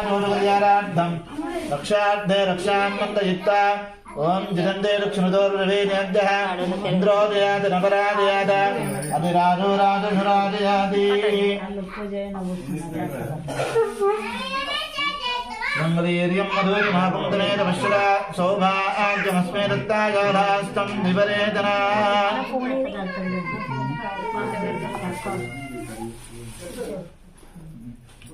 ोरुगल्याराद्धम् रक्षार्धे रक्षां मन्दयुक्ता ॐ जिगन्धे लक्ष्मदोर्रवीनेभ्यः इन्द्रोदयात् नपरादयात् अधिराजो राजधुरादयाति ब्रह्मवीर्यं मधुरिमापुङ्गने तपश्चरा सौभाग्यमस्मे दत्तागारास्तं विपरेतना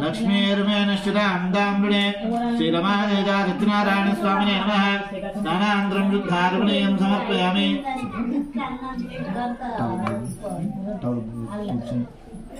లక్ష్మీర్మేణశ్చిత అందాంబుడే శ్రీరమాదేజా సత్యనారాయణ స్వామిని నమ స్నానాంధ్రం రుద్ధారుణీయం సమర్పయామి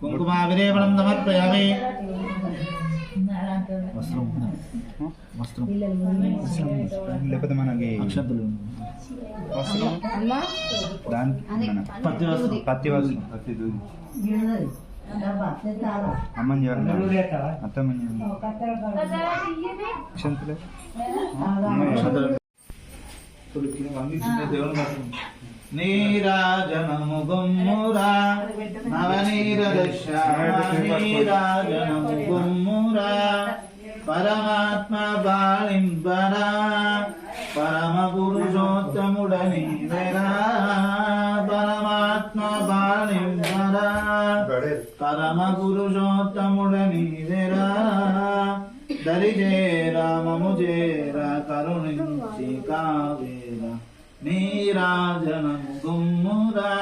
కుంకుమాభిరేపణం సమర్పయామి. వస్త్రం. వస్త్రం. లేకపోతే మనకి అక్షతులు. వస్త్రం. దానికి పత్తి వస్త్రం. పత్తి వస్త్రం. పత్తి అమ్మని చూడండి అత్తమ్మని నీరాజనము గుమ్మురా. నవనీరదశ నీరాజనము గుమ్మురా. పరమాత్మ బాళింబరా పరమ పురుషోత్తముడని వెరా. పరమాత్మ బాళింబరా పరమ పురుషోత్తముడని వెరా. దరిజే నీరాజనము గుమ్మురా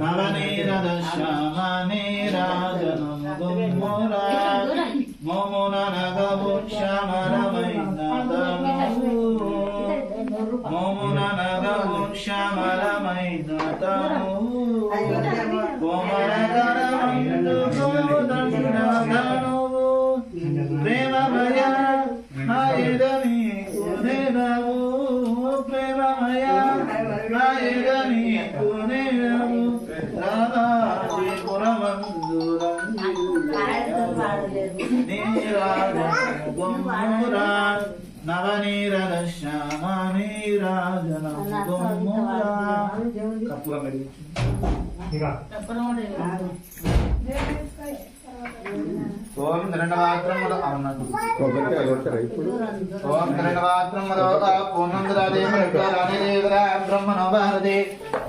నవనీరద శ్యామ నీరాజనము గుమ్మురా మోమున నగవు శ్యామరమైన మోమున తను నవనీరద శ్యామ నీరాజన ఓం ధరణవాత్రముల అవునది ఓం ధరణవాత్రముల పూర్ణందరాదేవరాదేవరా బ్రహ్మణో భారతే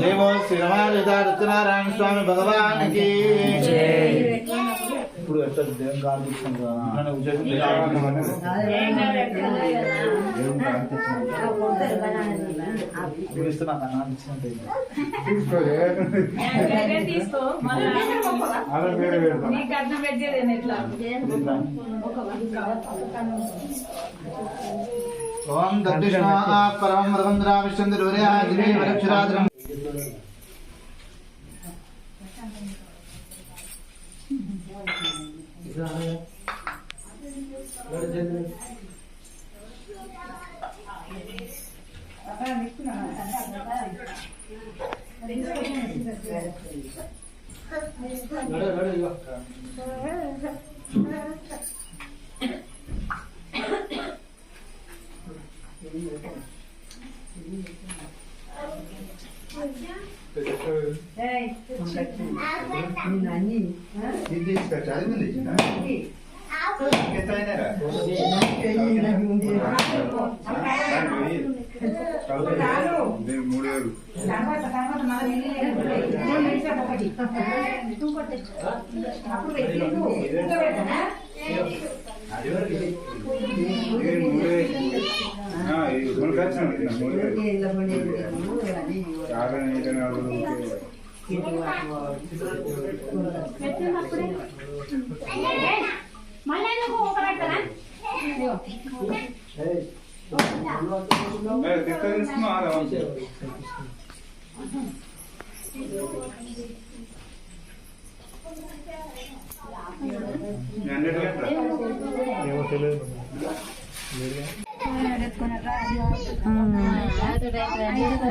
దేవో శ్రీరమాదేశారాయణ స్వామి భగవానికి. ఇప్పుడు ఎట్లా? దేవం కాలు ओम दक्षिण आप परम वरवंदरा विष्णु दुर्या गिरी वरक्षराद्रम Gracias. ఇది మూడు వేలు మూడు వేలు. మూడు వేలు. యాభై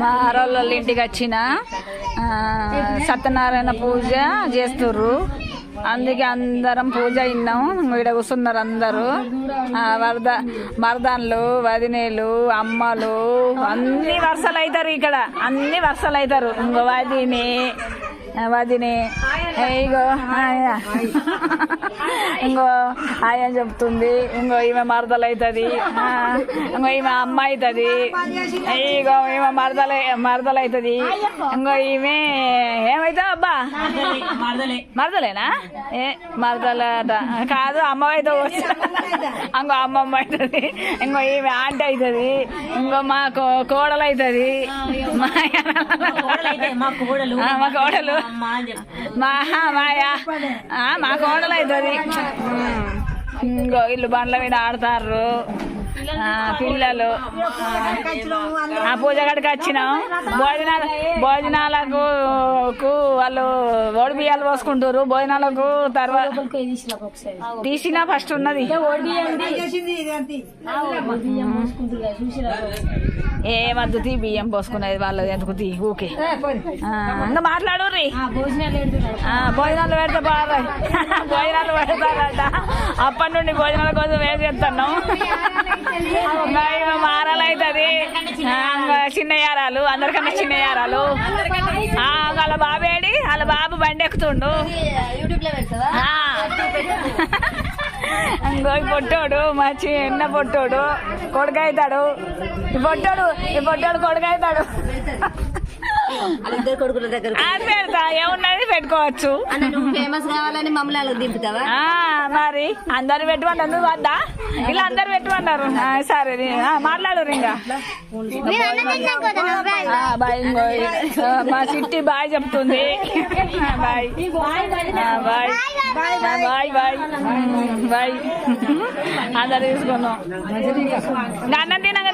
మా ఆరోళ్ళ ఇంటికి వచ్చినా? సత్యనారాయణ పూజ చేస్తుర్రు. అందుకే అందరం పూజ విన్నాం ఇక్కడ కూర్చున్నారు అందరూ. ఆ, వరద మరదాన్లు వదినేలు అమ్మలు అన్ని వరుసలు అవుతారు ఇక్కడ. అన్ని వరుసలు అవుతారు. వదిని వదిని ఇగో. ఇంకో ఆయన చెప్తుంది ఇంకో ఈమె మరదలు అవుతుంది ఇంకో ఈమె అమ్మ అవుతుంది ఇగో ఈమె మరదల మరదలు అవుతుంది ఇంకో ఈమె ఏమవుతావు అబ్బా మరదలేనా ఏ మరదలట కాదు అమ్మ అయితే ఇంకో అమ్మమ్మ అవుతుంది ఇంకో ఈమె ఆంటీ అవుతుంది ఇంకో మా కో- కోడలు అవుతుంది మా మా కోడలు మా మాయా. ఆ, మా కోడలు అవుతుంది ఇంకో ఇల్లు బండ్ల మీద ఆడతారు పిల్లలు ఆ పూజ గడికి వచ్చినాం. భోజనాలు భోజనాలకు కు వాళ్ళు ఓడి బియ్యాలు పోసుకుంటారు భోజనాలకు తర్వాత తీసినా ఫస్ట్ ఉన్నది. ఏమద్దు తీ బియ్యం పోసుకునేది వాళ్ళు ఎందుకు తీ? ఊకే. ఆ, ఇంకా మాట్లాడు రీ భోజనాలు పెడితే బాగా భోజనాలు పెడతారట. అప్పటి నుండి భోజనాల కోసం వేసి చేస్తున్నాం ఇంకా ఇవి మారాలు చిన్న యారాలు అందరికన్నా చిన్న యారాలు. ఆ, వాళ్ళ బాబేడి వాళ్ళ బాబు బండి ఎక్కుతుండు. ఆ. పొట్టోడు మా చిన్న పొట్టోడు కొడుకు అవుతాడు ఈ పొట్టోడు ఈ పొట్టోడు కొడుకు అవుతాడు వాళ్ళిద్దరు కొడుకుల దగ్గర అది పెడతా. ఏమున్నది పెట్టుకోవచ్చు. అన్న నువ్వు ఫేమస్ కావాలని మమ్మల్ని అలా దింపుతావా? ఆ, మరి అందరు పెట్టుకుంటారు. నువ్వు వద్దా? ఇలా అందరు పెట్టుకున్నారు ఆ, సరే ఆ, మాట్లాడు ఇంకా ఆ, బాయ్ ఇంకో ఆ, మా చిట్టి బాయ్ చెప్తుంది. ఆ, బాయ్. ఆ, బాయ్. ఆ, బాయ్ బాయ్. బాయ్ అందరు తీసుకున్నాం. ఇంకా. అన్నం తినగా